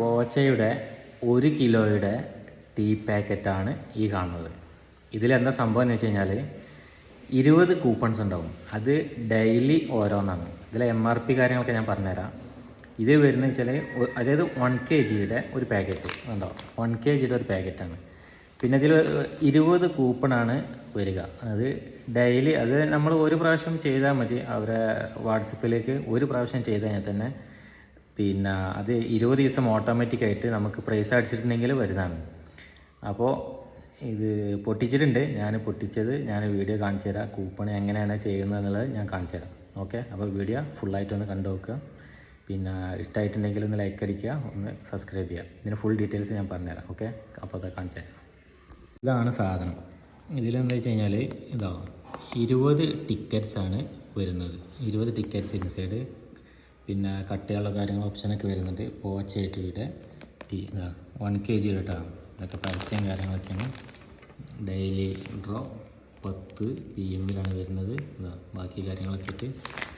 ബോച്ചയുടെ ഒരു കിലോയുടെ ടീ പാക്കറ്റാണ് ഈ കാണുന്നത്. ഇതിലെന്താ സംഭവം എന്ന് വെച്ച് കഴിഞ്ഞാൽ ഇരുപത് കൂപ്പൺസ് ഉണ്ടാവും. അത് ഡെയിലി ഓരോന്നാണ്. ഇതിലെ എം ആർ പി കാര്യങ്ങളൊക്കെ ഞാൻ പറഞ്ഞുതരാം. ഇതിൽ വരുന്ന വെച്ചാൽ അതായത് വൺ കെ ജിയുടെ ഒരു പാക്കറ്റ് ഉണ്ടോ? വൺ കെ ജിയുടെ ഒരു പാക്കറ്റാണ്. പിന്നെ ഇതിൽ ഇരുപത് കൂപ്പണാണ് വരിക. അത് ഡെയിലി അത് നമ്മൾ ഒരു പ്രാവശ്യം ചെയ്താൽ മതി. അവരെ വാട്സപ്പിലേക്ക് ഒരു പ്രാവശ്യം ചെയ്ത് കഴിഞ്ഞാൽ തന്നെ പിന്നെ അത് ഇരുപത് ദിവസം ഓട്ടോമാറ്റിക് ആയിട്ട് നമുക്ക് പ്രൈസ് അടിച്ചിട്ടുണ്ടെങ്കിൽ വരുന്നതാണ്. അപ്പോൾ ഇത് പൊട്ടിച്ചിട്ടുണ്ട്. ഞാൻ പൊട്ടിച്ചത് ഞാൻ വീഡിയോ കാണിച്ചു തരാം. കൂപ്പൺ എങ്ങനെയാണ് ചെയ്യുന്നത് എന്നുള്ളത് ഞാൻ കാണിച്ചു തരാം. ഓക്കെ അപ്പോൾ വീഡിയോ ഫുള്ളായിട്ട് ഒന്ന് കണ്ടു നോക്കുക. പിന്നെ ഇഷ്ടമായിട്ടുണ്ടെങ്കിൽ ഒന്ന് ലൈക്ക് അടിക്കുക. ഒന്ന് സബ്സ്ക്രൈബ് ചെയ്യുക. ഇതിന് ഫുൾ ഡീറ്റെയിൽസ് ഞാൻ പറഞ്ഞുതരാം ഓക്കെ അപ്പോൾ അത് കാണിച്ചു തരാം. ഇതാണ് സാധനം. ഇതിലെന്താ വെച്ച് കഴിഞ്ഞാൽ ഇതാ ഇരുപത് ടിക്കറ്റ്സ് ആണ് വരുന്നത്. ഇരുപത് ടിക്കറ്റ്സ് ഇൻസൈഡ് പിന്നെ കട്ടയുള്ള കാര്യങ്ങൾ ഓപ്ഷനൊക്കെ വരുന്നുണ്ട്. പോച്ചേട്ടിയുടെ ടീ ഇതാ വൺ കെ ജി കേട്ടോ ഇതൊക്കെ പരസ്യം കാര്യങ്ങളൊക്കെയാണ്. ഡെയിലി ഡ്രോ പത്ത് പി എമ്മിലാണ് വരുന്നത്. ഇതാ ബാക്കി കാര്യങ്ങളൊക്കെ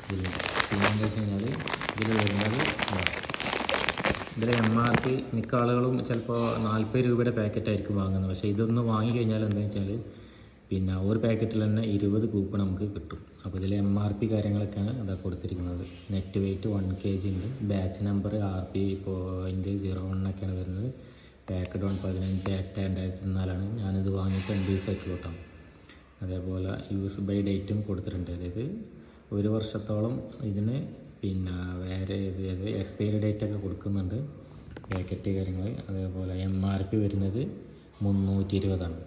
ഇതിലുണ്ട്. പിന്നെ എന്താ വെച്ച് കഴിഞ്ഞാൽ ഇതിൽ വരുന്നത് ഇതാ ഇതിൽ എം ആർ പി മിക്ക ആളുകളും ചിലപ്പോൾ നാൽപ്പത് രൂപയുടെ പാക്കറ്റായിരിക്കും വാങ്ങുന്നത്. പക്ഷേ ഇതൊന്ന് വാങ്ങിക്കഴിഞ്ഞാൽ എന്താ വെച്ചാൽ പിന്നെ ഒരു പാക്കറ്റിൽ തന്നെ ഇരുപത് കൂപ്പൺ നമുക്ക് കിട്ടും. അപ്പോൾ ഇതിൽ എം ആർ പി കാര്യങ്ങളൊക്കെയാണ് അതാ കൊടുത്തിരിക്കുന്നത്. Net weight one K G ഉണ്ട് batch number R P point zero വണ്ണൊക്കെയാണ് വരുന്നത്. പാക്കഡ് വൺ പതിനഞ്ച് എട്ട് രണ്ടായിരത്തി നാലാണ്. ഞാനിത് വാങ്ങിയിട്ട് രണ്ട് ദിവസമായിട്ടുള്ളൂ കേട്ടോ. അതേപോലെ യൂസ് ബൈ ഡേറ്റും കൊടുത്തിട്ടുണ്ട്. അതായത് ഒരു വർഷത്തോളം ഇതിന് പിന്നെ വേറെ ഇത് എക്സ്പയറി ഡേറ്റ് ഒക്കെ കൊടുക്കുന്നുണ്ട്. പാക്കറ്റ് കാര്യങ്ങൾ അതേപോലെ എം ആർ പി വരുന്നത് മുന്നൂറ്റി ഇരുപതാണ്.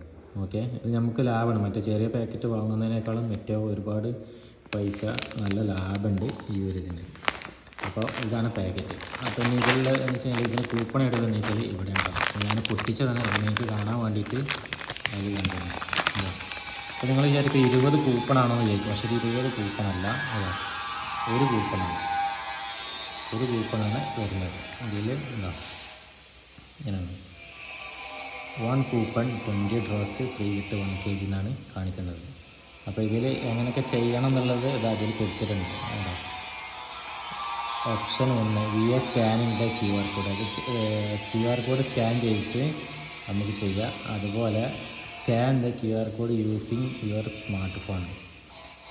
ഓക്കെ? ഇത് നമുക്ക് ലാഭമാണ് മറ്റേ ചെറിയ പാക്കറ്റ് വാങ്ങുന്നതിനേക്കാളും മറ്റേ ഒരുപാട് പൈസ നല്ല ലാഭമുണ്ട് ഈ ഒരു ഇതിന്. അപ്പോൾ ഇതാണ് പാക്കറ്റ്. അപ്പോൾ ഇതിൽ എന്ന് വെച്ച് കഴിഞ്ഞാൽ ഇതിന് കൂപ്പൺ ഇടുന്നതെന്ന് വെച്ചാൽ ഇവിടെ ഉണ്ടാവും ഞാൻ പൊട്ടിച്ചതാണ്. നിങ്ങൾക്ക് കാണാൻ വേണ്ടിയിട്ട് അത് കണ്ടത് അപ്പോൾ നിങ്ങൾ വിചാരിക്കും ഇരുപത് കൂപ്പണാണോ എന്ന് വിചാരിക്കും. പക്ഷേ ഇരുപത് കൂപ്പണല്ല അതാ. ഒരു കൂപ്പണാണ് ഒരു കൂപ്പണാണ് വരുന്നത്. അതിൽ ഉണ്ടാവും ഇങ്ങനെയാണ്. One coupon twenty dress free with one K G എന്നാണ് കാണിക്കുന്നത്. അപ്പോൾ ഇതിൽ എങ്ങനെയൊക്കെ ചെയ്യണം എന്നുള്ളത് ഇത് അതിൽ കൊടുത്തിട്ടുണ്ട്. ഓപ്ഷൻ ഒന്ന് വി എ സ്കാനിന്റെ ക്യു ആർ കോഡ്. അത് ക്യു ആർ കോഡ് സ്കാൻ ചെയ്തിട്ട് നമുക്ക് ചെയ്യാം. അതുപോലെ scan the Q R code using your smart phone.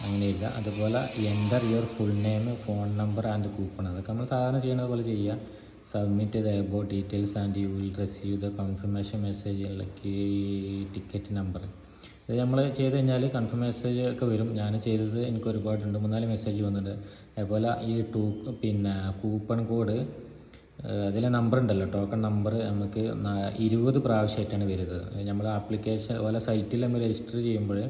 അങ്ങനെ ഇല്ല അതുപോലെ enter your full name phone number and coupon. അതൊക്കെ നമ്മൾ സാധാരണ ചെയ്യുന്നത് പോലെ ചെയ്യുക submit the above details and you will receive the confirmation message like ticket number ഇത് നമ്മൾ ചെയ്ത് കഴിഞ്ഞാൽ കൺഫേം മെസ്സേജ് ഒക്കെ വരും. ഞാൻ ചെയ്തത് എനിക്ക് ഒരുപാട് രണ്ട് മൂന്നാൽ മെസ്സേജ് വന്നിട്ടുണ്ട് അതുപോലെ ഈ ടൂ പിന്നെ കൂപ്പൺ കോഡ് അതിലെ നമ്പർ ഉണ്ടല്ലോ ടോക്കൺ നമ്പർ നമുക്ക് ഇരുപത് പ്രാവശ്യമായിട്ടാണ് വരുന്നത്. നമ്മൾ ആപ്ലിക്കേഷൻ അതുപോലെ സൈറ്റിൽ നമ്മൾ രജിസ്റ്റർ ചെയ്യുമ്പോൾ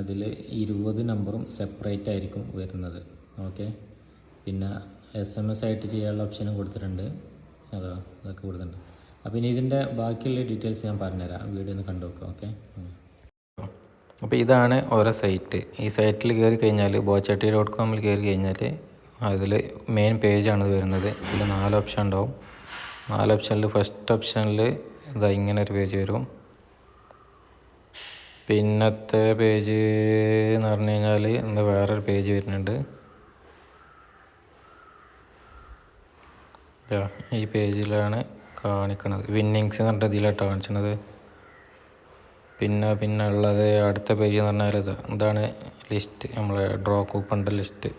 അതിൽ ഇരുപത് നമ്പറും സെപ്പറേറ്റ് ആയിരിക്കും വരുന്നത്. ഓക്കെ പിന്നെ എസ് എം എസ് ആയിട്ട് ചെയ്യാനുള്ള ഓപ്ഷനും കൊടുത്തിട്ടുണ്ട്. അതാ അതൊക്കെ കൊടുത്തിട്ടുണ്ട്. അപ്പോൾ ഇനി ഇതിന്റെ ബാക്കിയുള്ള ഡീറ്റെയിൽസ് ഞാൻ പറഞ്ഞുതരാം. വീഡിയോ ഒന്ന് കണ്ടു നോക്കാം ഓക്കെ അപ്പോൾ ഇതാണ് ഓരോ സൈറ്റ് ഈ സൈറ്റിൽ കയറി കഴിഞ്ഞാൽ ബോച്ചട്ടി ഡോട്ട് കോമിൽ കയറി കഴിഞ്ഞാൽ അതിൽ മെയിൻ പേജാണ് വരുന്നത്. ഇതിൽ നാല് ഓപ്ഷൻ ഉണ്ടാവും. നാല് ഓപ്ഷനിൽ ഫസ്റ്റ് ഓപ്ഷനിൽ ഇതാ ഇങ്ങനെ ഒരു പേജ് വരും. പിന്നത്തെ പേജ് എന്ന് പറഞ്ഞു കഴിഞ്ഞാൽ ഇന്ന് വേറൊരു പേജ് വരുന്നുണ്ട്. ഈ പേജിലാണ് കാണിക്കണത്. വിന്നിങ്സ് എന്ന് പറഞ്ഞിട്ട് ഇതിലാട്ടോ കാണിച്ചത് പിന്നെ പിന്നെ ഉള്ളത് അടുത്ത പേജ് എന്ന് പറഞ്ഞാൽ ഇത്. ഇതാണ് ലിസ്റ്റ് നമ്മളെ ഡ്രോ കൂപ്പണിന്റെ ലിസ്റ്റ്